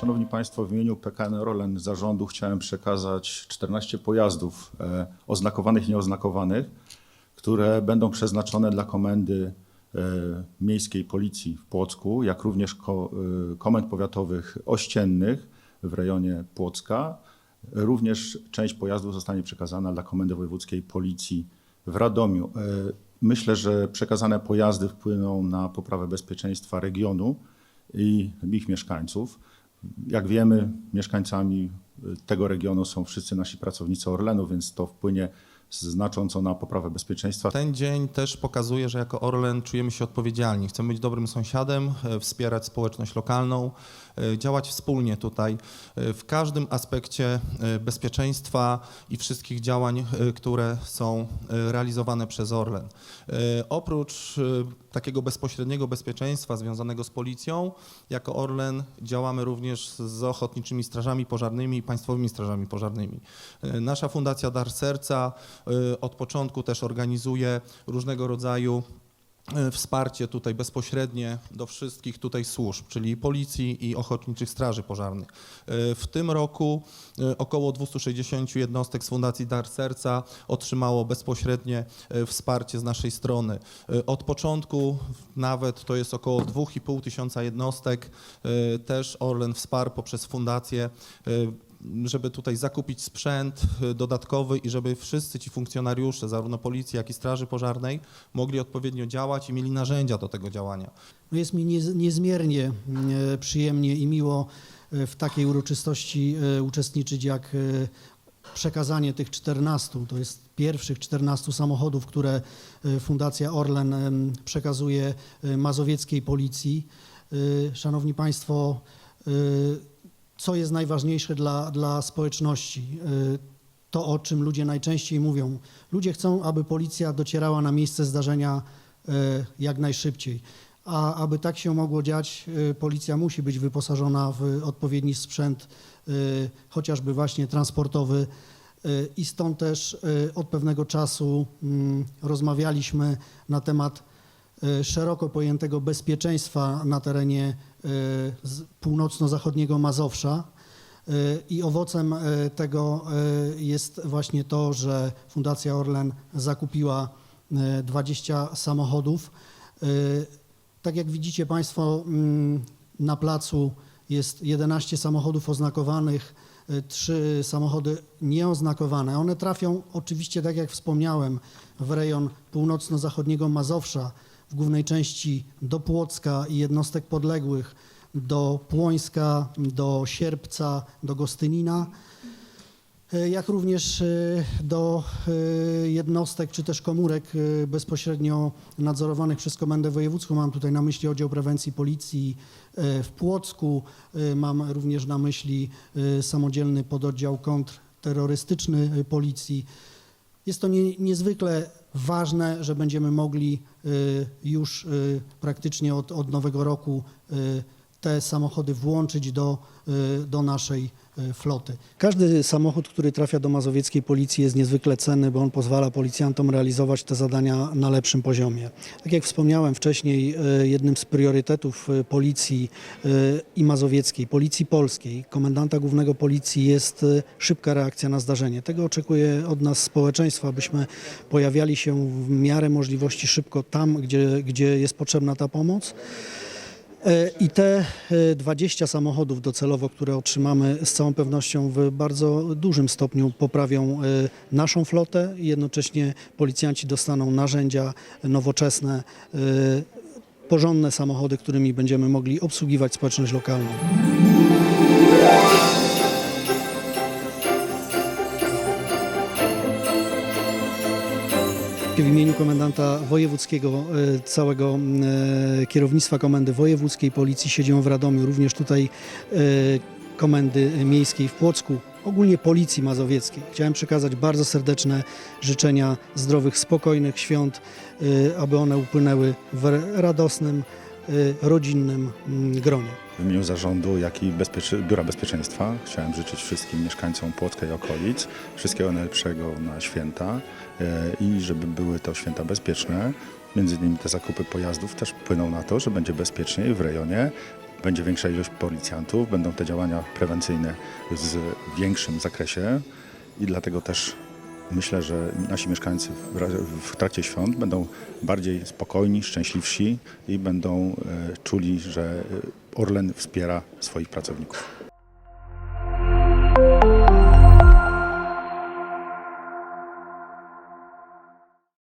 Szanowni Państwo, w imieniu PKN Orlen zarządu chciałem przekazać 14 pojazdów e, oznakowanych i nieoznakowanych, które będą przeznaczone dla komendy e, miejskiej policji w Płocku, jak również e, komend powiatowych ościennych w rejonie Płocka. Również część pojazdów zostanie przekazana dla Komendy Wojewódzkiej Policji w Radomiu. Myślę, że przekazane pojazdy wpłyną na poprawę bezpieczeństwa regionu i ich mieszkańców. Jak wiemy, mieszkańcami tego regionu są wszyscy nasi pracownicy Orlenu, więc to wpłynie znacząco na poprawę bezpieczeństwa. Ten dzień też pokazuje, że jako Orlen czujemy się odpowiedzialni. Chcemy być dobrym sąsiadem, e, wspierać społeczność lokalną, e, działać wspólnie tutaj e, w każdym aspekcie bezpieczeństwa i wszystkich działań, które są realizowane przez Orlen. Oprócz takiego bezpośredniego bezpieczeństwa związanego z policją, jako Orlen działamy również z ochotniczymi strażami pożarnymi i państwowymi strażami pożarnymi. Nasza Fundacja Dar Serca od początku też organizuje różnego rodzaju e, wsparcie tutaj bezpośrednie do wszystkich tutaj służb, czyli policji i ochotniczych straży pożarnych. E, W tym roku około 260 jednostek z Fundacji Dar Serca otrzymało bezpośrednie wsparcie z naszej strony. Od początku nawet to jest około 2,5 tysiąca jednostek. Też Orlen wsparł poprzez fundację żeby tutaj zakupić sprzęt y, dodatkowy i żeby wszyscy ci funkcjonariusze, zarówno policji, jak i Straży Pożarnej, mogli odpowiednio działać i mieli narzędzia do tego działania. No jest mi niez, niezmiernie e, przyjemnie i miło e, w takiej uroczystości e, uczestniczyć jak przekazanie tych 14, to jest pierwszych 14 samochodów, które Fundacja Orlen przekazuje mazowieckiej policji. Szanowni Państwo, co jest najważniejsze dla, dla społeczności? E, To, o czym ludzie najczęściej mówią. Ludzie chcą, aby policja docierała na miejsce zdarzenia e, jak najszybciej. A aby tak się mogło dziać, e, policja musi być wyposażona w odpowiedni sprzęt, chociażby właśnie transportowy. I stąd też od pewnego czasu mm, rozmawialiśmy na temat szeroko pojętego bezpieczeństwa na terenie e, północno-zachodniego Mazowsza. E, I owocem e, tego e, jest właśnie to, że Fundacja Orlen zakupiła e, 20 samochodów. E, Tak jak widzicie Państwo, mm, na placu jest 11 samochodów oznakowanych, e, trzy samochody nieoznakowane. One trafią oczywiście, tak jak wspomniałem, w rejon północno-zachodniego Mazowsza, w głównej części do Płocka i jednostek podległych, do Płońska, do Sierpca, do Gostynina, e, jak również e, do e, jednostek czy też komórek bezpośrednio nadzorowanych przez Komendę Wojewódzką. Mam tutaj na myśli Oddział Prewencji Policji w Płocku, mam również na myśli samodzielny pododdział kontrterrorystyczny Policji. Jest to nie, niezwykle ważne, że będziemy mogli y, już y, praktycznie od, od nowego roku y, te samochody włączyć do, y, do naszej y, floty. Każdy samochód, który trafia do mazowieckiej policji jest niezwykle cenny, bo on pozwala policjantom realizować te zadania na lepszym poziomie. Tak jak wspomniałem wcześniej, y, jednym z priorytetów policji i mazowieckiej, policji polskiej, komendanta głównego policji jest szybka reakcja na zdarzenie. Tego oczekuje od nas społeczeństwo, abyśmy pojawiali się w miarę możliwości szybko tam, gdzie, gdzie jest potrzebna ta pomoc. E, I te e, 20 samochodów docelowo, które otrzymamy, z całą pewnością w bardzo dużym stopniu poprawią e, naszą flotę jednocześnie policjanci dostaną narzędzia nowoczesne, e, porządne samochody, którymi będziemy mogli obsługiwać społeczność lokalną. W imieniu komendanta wojewódzkiego, e, całego e, kierownictwa Komendy Wojewódzkiej Policji siedzą w Radomiu, również tutaj e, Komendy Miejskiej w Płocku, ogólnie Policji Mazowieckiej. Chciałem przekazać bardzo serdeczne życzenia zdrowych, spokojnych świąt, aby one upłynęły w radosnym, rodzinnym mm, gronie. W imieniu zarządu, jak i Biura Bezpieczeństwa chciałem życzyć wszystkim mieszkańcom Płocka i okolic wszystkiego najlepszego na święta e, i żeby były to święta bezpieczne. Między innymi te zakupy pojazdów też wpłyną na to, że będzie bezpieczniej w rejonie będzie większa ilość policjantów, będą te działania prewencyjne z większym zakresie i dlatego też myślę, że nasi mieszkańcy w, ra- w trakcie świąt będą bardziej spokojni, szczęśliwsi i będą e, czuli, że e, Orlen wspiera swoich pracowników.